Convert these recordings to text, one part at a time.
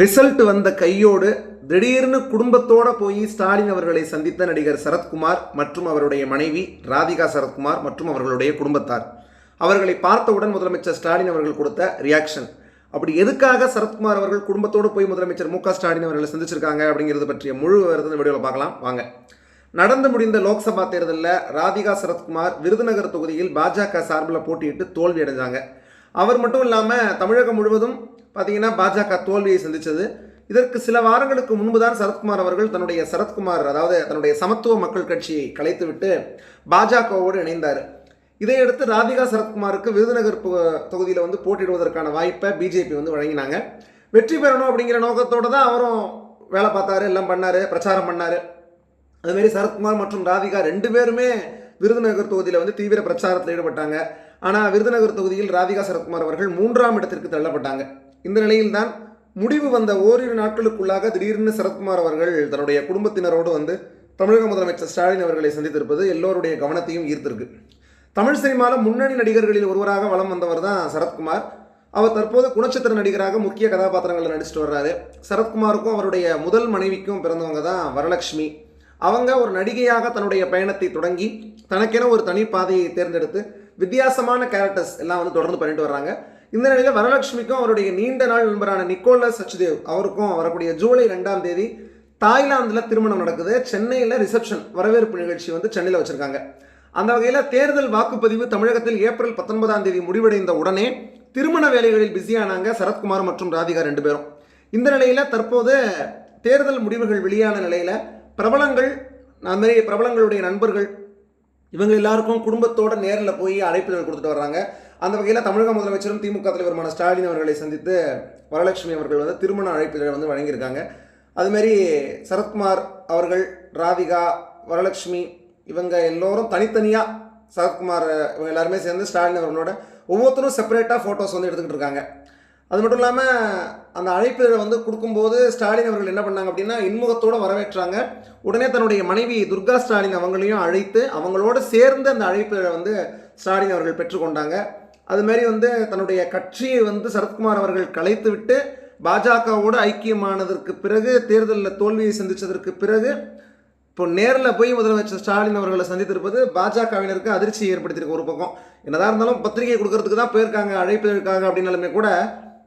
Result வந்த கையோடு திடீர்னு குடும்பத்தோட போய் ஸ்டாலின் அவர்களை சந்தித்த நடிகர் சரத்குமார் மற்றும் அவருடைய மனைவி ராதிகா சரத்குமார் மற்றும் அவர்களுடைய குடும்பத்தார். அவர்களை பார்த்தவுடன் முதலமைச்சர் ஸ்டாலின் அவர்கள் கொடுத்த ரியாக்ஷன் அப்படி எதுக்காக சரத்குமார் அவர்கள் குடும்பத்தோடு போய் முதலமைச்சர் மு க ஸ்டாலின் அவர்களை சந்திச்சிருக்காங்க அப்படிங்கிறது பற்றிய முழு விவரத்தை வீடியோவில் பார்க்கலாம். வாங்க. நடந்து முடிந்த லோக்சபா தேர்தலில் ராதிகா சரத்குமார் விருதுநகர் தொகுதியில் பாஜக சார்பில் போட்டியிட்டு தோல்வி அடைஞ்சாங்க அவர் மட்டும் இல்லாமல் தமிழகம் முழுவதும் பார்த்தீங்கன்னா பாஜக தோல்வியை சந்தித்தது இதற்கு சில வாரங்களுக்கு முன்பு தான் சரத்குமார் அவர்கள் தன்னுடைய சரத்குமார் அதாவது தன்னுடைய சமத்துவ மக்கள் கட்சியை கலைத்துவிட்டு பாஜகவோடு இணைந்தார். இதையடுத்து ராதிகா சரத்குமாருக்கு விருதுநகர் தொகுதியில் வந்து போட்டியிடுவதற்கான வாய்ப்பை பிஜேபி வந்து வழங்கினாங்க. வெற்றி பெறணும் அப்படிங்கிற நோக்கத்தோடு தான் அவரும் வேலை பார்த்தாரு எல்லாம் பண்ணார் பிரச்சாரம் பண்ணார். அதுமாரி சரத்குமார் மற்றும் ராதிகா ரெண்டு பேருமே விருதுநகர் தொகுதியில் வந்து தீவிர பிரச்சாரத்தில் ஈடுபட்டாங்க. ஆனால் விருதுநகர் தொகுதியில் ராதிகா சரத்குமார் அவர்கள் மூன்றாம் இடத்திற்கு தள்ளப்பட்டாங்க. இந்த நிலையில்தான் முடிவு வந்த ஓரிரு நாட்களுக்குள்ளாக திடீர்னு சரத்குமார் அவர்கள் தன்னுடைய குடும்பத்தினரோடு வந்து தமிழக முதலமைச்சர் ஸ்டாலின் அவர்களை சந்தித்திருப்பது எல்லோருடைய கவனத்தையும் ஈர்த்திருக்கு. தமிழ் சினிமாவில் முன்னணி நடிகர்களில் ஒருவராக வலம் வந்தவர் தான் சரத்குமார். அவர் தற்போது குணச்சித்திர நடிகராக முக்கிய கதாபாத்திரங்களில் நடிச்சிட்டு வர்றாரு. சரத்குமாருக்கும் அவருடைய முதல் மனைவிக்கும் பிறந்தவங்க தான் வரலட்சுமி. அவங்க ஒரு நடிகையாக தன்னுடைய பயணத்தை தொடங்கி தனக்கென ஒரு தனி பாதையை தேர்ந்தெடுத்து வித்தியாசமான கேரக்டர்ஸ் எல்லாம் வந்து தொடர்ந்து பண்ணிட்டு வர்றாங்க. இந்த நிலையில் வரலட்சுமிக்கும் அவருடைய நீண்ட நாள் நண்பரான நிக்கோலஸ் சச்தேவ் அவருக்கும் வரக்கூடிய ஜூலை ரெண்டாம் தேதி தாய்லாந்தில் திருமணம் நடக்குது. சென்னையில் ரிசப்ஷன் வரவேற்பு நிகழ்ச்சி வந்து சென்னையில் வச்சுருக்காங்க. அந்த வகையில் தேர்தல் வாக்குப்பதிவு தமிழகத்தில் ஏப்ரல் பத்தொன்பதாம் தேதி முடிவடைந்த உடனே திருமண வேலைகளில் பிஸியானாங்க சரத்குமார் மற்றும் ராதிகா ரெண்டு பேரும். இந்த நிலையில் தற்போது தேர்தல் முடிவுகள் வெளியான நிலையில் பிரபலங்கள் நிறைய மாதிரி பிரபலங்களுடைய நண்பர்கள் இவங்க எல்லாருக்கும் குடும்பத்தோட நேரில் போய் அழைப்புகள் கொடுத்துட்டு வர்றாங்க. அந்த வகையில் தமிழக முதலமைச்சரும் திமுக தலைவருமான ஸ்டாலின் அவர்களை சந்தித்து வரலட்சுமி அவர்கள் வந்து திருமண அழைப்புகளை வந்து வழங்கியிருக்காங்க. அதுமாரி சரத்குமார் அவர்கள் ராதிகா வரலட்சுமி இவங்க எல்லோரும் தனித்தனியாக சரத்குமார் இவங்க எல்லாருமே சேர்ந்து ஸ்டாலின் அவர்களோட ஒவ்வொருத்தரும் செப்பரேட்டாக ஃபோட்டோஸ் வந்து எடுத்துக்கிட்டு இருக்காங்க. அது மட்டும் இல்லாமல் அந்த அழைப்புகளை வந்து கொடுக்கும்போது ஸ்டாலின் அவர்கள் என்ன பண்ணாங்க அப்படின்னா இன்முகத்தோடு வரவேற்றாங்க. உடனே தன்னுடைய மனைவி துர்கா ஸ்டாலின் அவங்களையும் அழைத்து அவங்களோட சேர்ந்து அந்த அழைப்புகளை வந்து ஸ்டாலின் அவர்கள் பெற்றுக்கொண்டாங்க. அது மாதிரி வந்து தன்னுடைய கட்சியை வந்து சரத்குமார் அவர்கள் கலைத்து விட்டு பாஜகவோடு ஐக்கியமானதற்கு பிறகு தேர்தலில் தோல்வியை சந்தித்ததற்கு பிறகு இப்போ நேரில் போய் முதலமைச்சர் ஸ்டாலின் அவர்களை சந்தித்திருப்பது பாஜகவினருக்கு அதிர்ச்சியை ஏற்படுத்தியிருக்கு ஒரு பக்கம். என்னதான் இருந்தாலும் பத்திரிகை கொடுக்கறதுக்கு தான் போயிருக்காங்க அழைப்பு இருக்காங்க அப்படின்னாலுமே கூட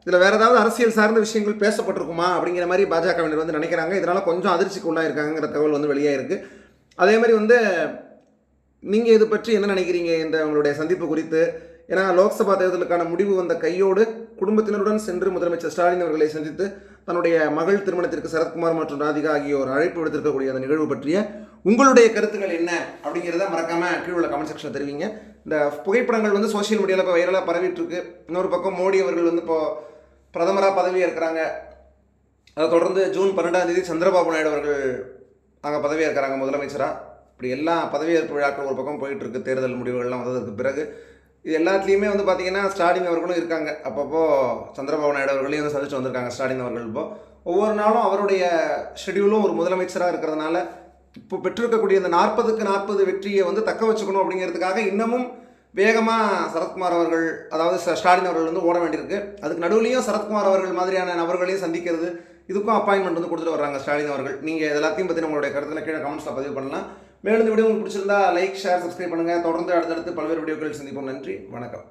இதில் வேறு ஏதாவது அரசியல் சார்ந்த விஷயங்கள் பேசப்பட்டிருக்குமா அப்படிங்கிற மாதிரி பாஜகவினர் வந்து நினைக்கிறாங்க. இதனால் கொஞ்சம் அதிர்ச்சிக்கு உள்ளாயிருக்காங்கிற தகவல் வந்து வெளியாக இருக்குது அதே மாதிரி வந்து நீங்கள் இது பற்றி என்ன நினைக்கிறீங்க இந்த உங்களுடைய சந்திப்பு குறித்து ஏன்னா லோக்சபா தேர்தலுக்கான முடிவு வந்த கையோடு குடும்பத்தினருடன் சென்று முதலமைச்சர் ஸ்டாலின் அவர்களை சந்தித்து தன்னுடைய மகள் திருமணத்திற்கு சரத்குமார் மற்றும் ராதிகா ஆகியோர் அழைப்பு விடுத்திருக்கக்கூடிய அந்த நிகழ்வு பற்றிய உங்களுடைய கருத்துக்கள் என்ன அப்படிங்கிறத மறக்காம கீழே உள்ள கமெண்ட் செக்ஷனில் தெரிவிங்க. இந்த புகைப்படங்கள் வந்து சோஷியல் மீடியாவில் இப்போ வைரலாக பரவிட்டு இருக்கு இன்னொரு பக்கம் மோடி அவர்கள் வந்து இப்போ பிரதமராக பதவி ஏற்கிறாங்க அதை தொடர்ந்து ஜூன் பன்னெண்டாம் தேதி சந்திரபாபு நாயுடு அவர்கள் அங்கே பதவி ஏற்கிறாங்க முதலமைச்சராக இப்படி எல்லா பதவியேற்பு விழாக்கள் ஒரு பக்கம் போயிட்டு இருக்கு தேர்தல் முடிவுகள்லாம் வந்ததுக்கு பிறகு இது எல்லாத்துலேயுமே வந்து பார்த்தீங்கன்னா ஸ்டாலின் அவர்களும் இருக்காங்க. அப்பப்போ சந்திரபாபு நாயுடு அவர்களையும் வந்து சந்திச்சு வந்திருக்காங்க ஸ்டாலின் அவர்கள் இப்போ. ஒவ்வொரு நாளும் அவருடைய ஷெடியூலும் ஒரு முதலமைச்சராக இருக்கிறதுனால இப்போ பெற்றிருக்கக்கூடிய இந்த நாற்பதுக்கு நாற்பது வெற்றியை வந்து தக்க வச்சுக்கணும் அப்படிங்கிறதுக்காக இன்னமும் வேகமாக சரத்குமார் அவர்கள் அதாவது ஸ்டாலின் அவர்கள் வந்து ஓட வேண்டியிருக்கு. அதுக்கு நடுவுலையும் சரத்குமார் அவர்கள் மாதிரியான நபர்களையும் சந்திக்கிறது. இதுக்கும் அப்பாயின்மெண்ட் வந்து கொடுத்துட்டு வர்றாங்க ஸ்டாலின் அவர்கள். நீங்கள் எல்லாத்தையும் பற்றி உங்களுடைய கருத்தில் கீழே கமெண்ட்ஸில் பதிவு பண்ணலாம். மேலும் இந்த வீடியோ உங்களுக்கு பிடிச்சிருந்தா லைக் ஷேர் சப்ஸ்கிரைப் பண்ணுங்கள் தொடர்ந்து அடுத்தடுத்து பல்வேறு வீடியோக்கள் சந்திப்போம். நன்றி. வணக்கம்.